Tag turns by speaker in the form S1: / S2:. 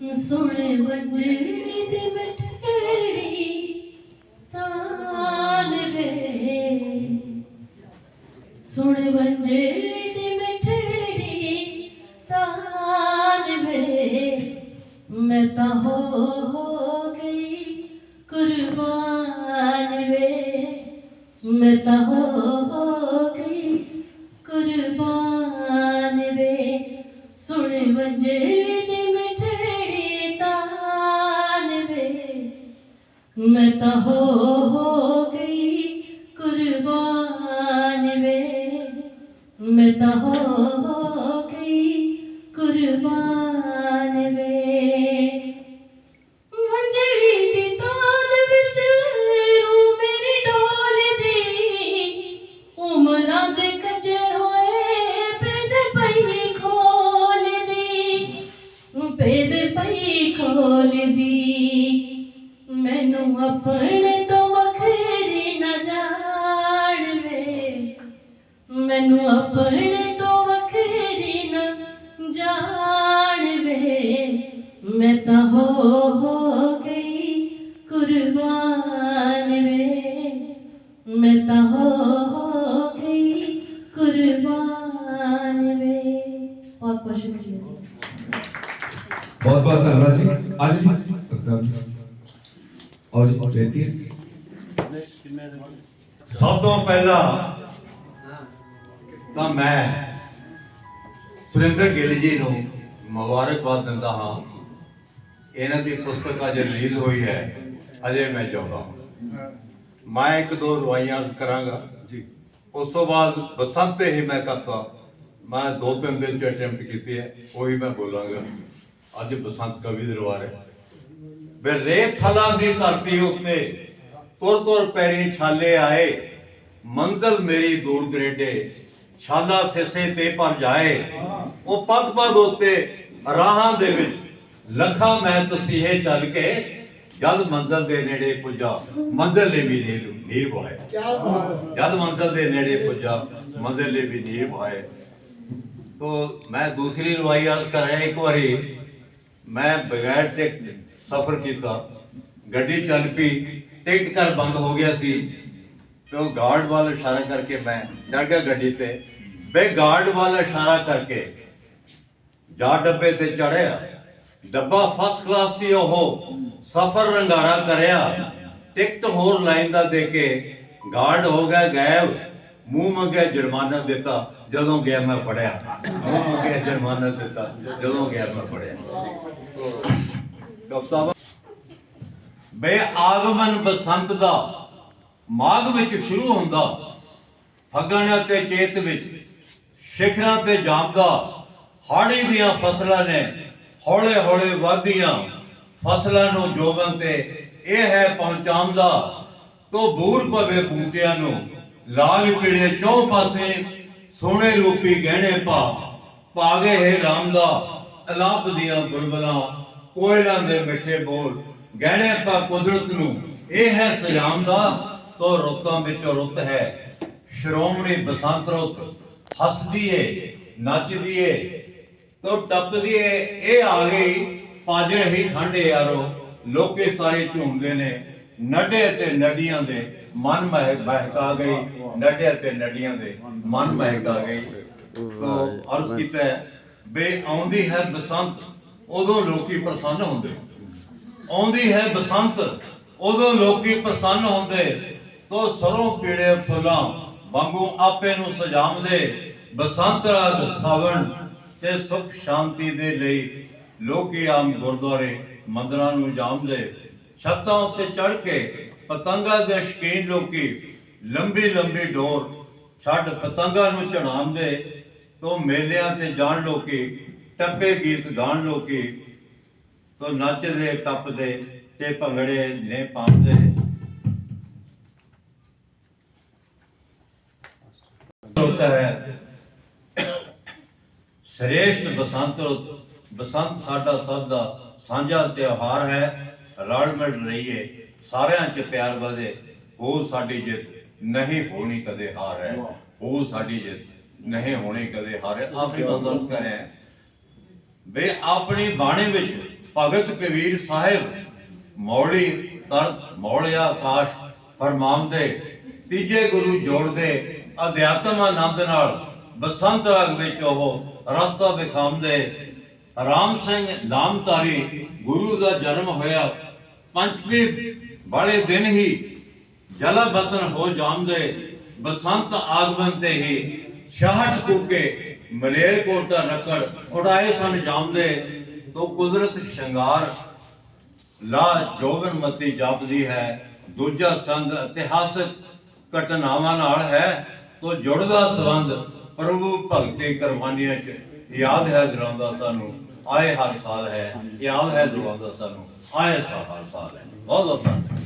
S1: ਸੁਣ ਵਜਣੀ ਦੀ ਮਿਠੜੀ ਤਾਨ ਵੇ। ਸੁਣ ਵਜਣੀ ਦੀ ਮਿਠੜੀ ਤਾਨ ਵੇ। ਮੈਂ ਤਾਂ ਹੋ ਹੋ ਗਈ ਕੁਰਬਾਨ ਵੇ। ਮੈਂ ਤਾਂ ਹੋ ਮੈਂ ਤਾਂ ਹੋ ਹੋ ਗਈ ਕੁਰਬਾਨ ਵੇ। ਮੈਂ ਤਾਂ ਹੋ ਹੋ ਤਾਂ ਹੋ ਹੋ ਗਈ ਕੁਰਬਾਨ ਵੇ ਮੈਂ ਤਾਂ ਹੋ ਹੋ ਗਈ ਕੁਰਬਾਨ ਵੇ ਬਹੁਤ ਬਹੁਤ ਸ਼ੁਕਰੀਆ
S2: ਬਹੁਤ ਬਹੁਤ ਧੰਨਵਾਦ ਜੀ ਅੱਜ ਜੀ ਔਰ ਜੀ ਬੇਟੀ
S3: ਸਭ ਤੋਂ ਪਹਿਲਾਂ ਤਾਂ ਮੈਂ ਸੁਰਿੰਦਰ ਗਿੱਲ ਜੀ ਨੂੰ ਮੁਬਾਰਕਬਾਦ ਦਿੰਦਾ ਹਾਂ ਇਹਨਾਂ ਦੀ ਪੁਸਤਕ ਅਜੇ ਰਿਲੀਜ਼ ਹੋਈ ਹੈ ਅਜੇ ਮੈਂ ਚਾਹੁੰਦਾ ਮੈਂ ਇੱਕ ਦੋ ਰਵਾਈਆਂ ਕਰਾਂਗਾ। ਜੀ। ਉਸ ਤੋਂ ਬਾਅਦ ਬਸੰਤ ਹੀ ਮੈਂ ਕਰਤਾ। ਮੈਂ ਦੋ ਤਿੰਨ ਦਿਨ ਚ ਅਟੈਂਪਟ ਕੀਤੀ ਹੈ ਉਹੀ ਮੈਂ ਬੋਲਾਂਗਾ। ਅੱਜ ਬਸੰਤ ਕਵੀ ਦਰਬਾਰ ਹੈ। ਵੇ ਰੇਤ ਥਲਾਂ ਦੀ ਧਰਤੀ ਉੱਤੇ ਤੁਰ ਤੁਰ ਪੈਰੀ ਛਾਲੇ ਆਏ। ਮੰਜ਼ਲ ਮੇਰੀ ਦੂਰ ਦਰੇਡੇ ਛਾਲਾ ਫਿਸੇ ਤੇ ਪਰ ਜਾਏ। ਉਹ ਪਗ ਪਗ ਉੱਤੇ ਰਾਹਾਂ ਦੇ ਵਿੱਚ ਲੱਖਾਂ ਮੈਂ ਤਸੀਹੇ ਚੱਲ ਕੇ ਜਦ ਮੰਜ਼ਲ ਦੇ ਨੇੜੇ ਪੁੱਜਾ। ਮੰਜ਼ਲ ਨੇ ਵੀ ਨੀਰ ਨੀਰ ਬਹਾਏ ਜਦ ਮੰਜ਼ਲ ਦੇ ਨੇੜੇ ਪੁੱਜਾ। ਮੰਜ਼ਲ ਨੇ ਵੀ ਨੀਰ ਬਹਾਏ ਤੋ ਮੈਂ ਦੂਸਰੀ ਰਵਾਈ ਅਰਜ਼ ਕਰ ਇੱਕ ਵਾਰੀ। ਮੈਂ ਬਗੈਰ ਟਿਕਟ ਸਫ਼ਰ ਕੀਤਾ। ਗੱਡੀ ਚੱਲ ਪਈ। ਟਿਕਟ ਕਰ ਬੰਦ ਹੋ ਗਿਆ ਸੀ। ਤੇ ਉਹ ਗਾਰਡ ਵੱਲ ਇਸ਼ਾਰਾ ਕਰਕੇ ਮੈਂ ਚੜ ਗਿਆ ਗੱਡੀ ਤੇ। ਬੇ ਗਾਰਡ ਵੱਲ ਇਸ਼ਾਰਾ ਕਰਕੇ ਜਾ ਡੱਬੇ ਤੇ ਚੜਿਆ ਡੱਬਾ ਫਸਟ ਕਲਾਸ ਸੀ ਉਹ। ਸਫ਼ਰ ਰੰਗਾਰਾ ਕਰਿਆ। ਟਿਕਟ ਹੋਰ ਲਾਈਨ ਦਾ ਦੇ ਕੇ ਗਾਰਡ ਹੋ ਗਿਆ ਗਾਇਬ। ਮੂੰਹ ਮੰਗਿਆ ਜੁਰਮਾਨਾ ਦਿੱਤਾ। ਜਦੋਂ ਗਿਆ ਮੈਂ ਪੜਿਆ ਮੂੰਹ ਮੰਗਿਆ ਜੁਰਮਾਨਾ ਦਿੱਤਾ। ਜਦੋਂ ਗਿਆ ਮੈਂ ਪੜਿਆ ਡਾਕਟਰ ਸਾਹਿਬ ਬੇ ਆਗਮਨ ਬਸੰਤ ਦਾ ਮਾਘ ਵਿੱਚ ਸ਼ੁਰੂ ਹੁੰਦਾ। ਫਗਣ ਅਤੇ ਚੇਤ ਵਿੱਚ, ਸਿਖਰਾਂ ਤੇ ਜਾਪਦਾ। ਹਾੜੀ ਦੀਆਂ ਫਸਲਾਂ ਨੇ ਹੌਲੇ ਹੌਲੇ ਵਧਦੀਆਂ ਫਸਲਾਂ ਨੂੰ ਜੋਬਨ ਤੇ ਇਹ ਹੈ ਪਹੁੰਚਾਉਂਦਾ ਤੋ ਬੂਰ ਪਵੇ ਬੂਟਿਆਂ ਨੂੰ, ਲਾਲ ਪੀੜੇ ਚੌ ਪਾਸੇ ਸੋਹਣੇ ਰੂਪੀ ਗਹਿਣੇ ਪਾ ਪਾਗੇ ਹੈ ਰਾਮ ਦਾ ਅਲਾਪ ਦੀਆਂ ਬੁਲਬੁਲਾਂ, ਕੋਇਲਾਂ ਦੇ ਮਿੱਠੇ ਬੋਲ, ਗਹਿਣੇ ਪਾ ਕੁਦਰਤ ਨੂੰ, ਇਹ ਹੈ ਸਜਾਮ ਦਾ ਤੋ ਰੁੱਤਾਂ ਵਿੱਚੋਂ ਰੁੱਤ ਹੈ, ਸ਼੍ਰੋਮਣੀ ਬਸੰਤ ਰੁੱਤ ਹੱਸਦੀ ਏ ਨੱਚਦੀ ਏ ਤੋ ਟੱਪਦੀ ਏ ਇਹ ਆ ਗਈ ਪਾਜਰ ਹੀ ਠੰਡੇ ਯਾਰੋ ਲੋਕੇ ਸਾਰੇ ਝੂਮਦੇ ਨੇ ਨੱਡੇ ਤੇ ਨਡੀਆਂ ਦੇ ਮਨ ਮਹਿ ਬਹਿਕਾ ਗਈ ਨੱਡੇ ਤੇ ਨਡੀਆਂ ਦੇ ਮਨ ਮਹਿਕਾ ਗਈ ਤੋ ਅਰਜ਼ ਕੀਤਾ ਬੇ ਆਉਂਦੀ ਹੈ ਬਸੰਤ ਉਦੋਂ ਲੋਕੀ ਪ੍ਰਸੰਨ ਹੁੰਦੇ ਆਉਂਦੀ ਹੈ ਬਸੰਤ ਉਦੋਂ ਲੋਕੀ ਪ੍ਰਸੰਨ ਹੁੰਦੇ ਤੋ ਸਰੋਂ ਪੀੜੇ ਫੁੱਲਾਂ ਵਾਂਗੂ ਆਪੇ ਨੂੰ ਸਜਾਉਂਦੇ ਬਸੰਤ ਰਾਗ ਸਾਵਣ ਤੇ ਸੁਖ ਸ਼ਾਂਤੀ ਦੇ ਲਈ ਲੋਕੀ ਆਮ ਗੁਰਦੁਆਰੇ ਮੰਦਰਾਂ ਨੂੰ ਜਾਮਦੇ। ਛੱਤਾਂ ਉੱਤੇ ਚੜ ਕੇ ਪਤੰਗਾਂ ਦੇ ਸ਼ਕੀਨ ਲੋਕੀ ਲੰਬੀ ਲੰਬੀ ਡੋਰ ਛੱਡ ਪਤੰਗਾਂ ਨੂੰ ਚੜਾਉਂਦੇ ਤੋ ਮੇਲਿਆਂ ਤੇ ਜਾਣ ਲੋਕੀ, ਟੱਪੇ ਗੀਤ ਗਾਣ ਲੋਕੀ, ਤੋ ਨੱਚਦੇ, ਟੱਪਦੇ ਤੇ ਭੰਗੜੇ ਨੇ ਪਾਉਂਦੇ। ਹੋਤਾ ਹੈ। ਸ਼੍ਰੇਸ਼ਟ ਬਸੰਤ ਰੁੱਤ ਬਸੰਤ ਸਾਡਾ ਸਭ ਦਾ ਸਾਂਝਾ ਤਿਉਹਾਰ ਹੈ। ਰਲ ਮਿਲ ਰਹੀਏ, ਸਾਰਿਆਂ 'ਚ ਪਿਆਰ ਵਧੇ ਉਹ ਸਾਡੀ ਜਿੱਤ ਨਹੀਂ ਹੋਣੀ ਕਦੇ ਹਾਰ ਹੈ। ਉਹ ਸਾਡੀ ਜਿੱਤ ਨਹੀਂ ਹੋਣੀ ਕਦੇ ਹਾਰ ਹੈ। ਆਖਰੀ ਬੰਦੋਬਸਤ ਕਰਿਆ ਬੇ ਆਪਣੀ ਬਾਣੀ ਵਿੱਚ ਭਗਤ ਕਬੀਰ ਸਾਹਿਬ ਮੌੜੀ ਤਰ ਮੌਲਿਆ ਆਕਾਸ਼ ਫਰਮਾਉਂਦੇ, ਤੀਜੇ ਗੁਰੂ ਜੋੜਦੇ, ਅਧਿਆਤਮ ਆਨੰਦ ਨਾਲ ਬਸੰਤ ਰਾਗ ਵਿੱਚ ਉਹ ਰਸਤਾ ਵਿਖਾਉਂਦੇ। ਰਾਮ ਸਿੰਘ ਨਾਮਧਾਰੀ ਗੁਰੂ ਦਾ ਜਨਮ ਹੋਇਆ। ਪੰਚਮੀ ਵਾਲੇ ਦਿਨ ਹੀ ਜਲਾ ਹੋ ਜਾਂਦੇ। ਬਸੰਤ ਆਗਮਨ ਤੇ ਹੀ 66 ਕੂਕੇ ਮਲੇਰਕੋਟਾ ਰਕੜ ਉਡਾਏ ਸਨ ਜਾਂਦੇ। ਤੋ ਕੁਦਰਤ ਸ਼ਿੰਗਾਰ ਲਾ ਜੋਬਨ ਮਤੀ ਜਾਪਦੀ ਹੈ। ਦੂਜਾ ਸੰਗ ਇਤਿਹਾਸਕ ਘਟਨਾਵਾਂ ਨਾਲ ਹੈ। ਤੋ ਜੁੜਦਾ ਸੰਬੰਧ ਪ੍ਰਭੂ ਭਗਤੀ ਕੁਰਬਾਨੀਆਂ ਚ ਯਾਦ ਹੈ ਦਿਲਾਉਂਦਾ ਸਾਨੂੰ। ਆਏ ਹਰ ਸਾਲ ਹੈ, ਯਾਦ ਹੈ ਦਿਲਾਉਂਦਾ ਸਾਨੂੰ। ਆਏ ਸਾਲ ਹਰ ਸਾਲ ਹੈ। ਬਹੁਤ ਬਹੁਤ ਧੰਨਵਾਦ।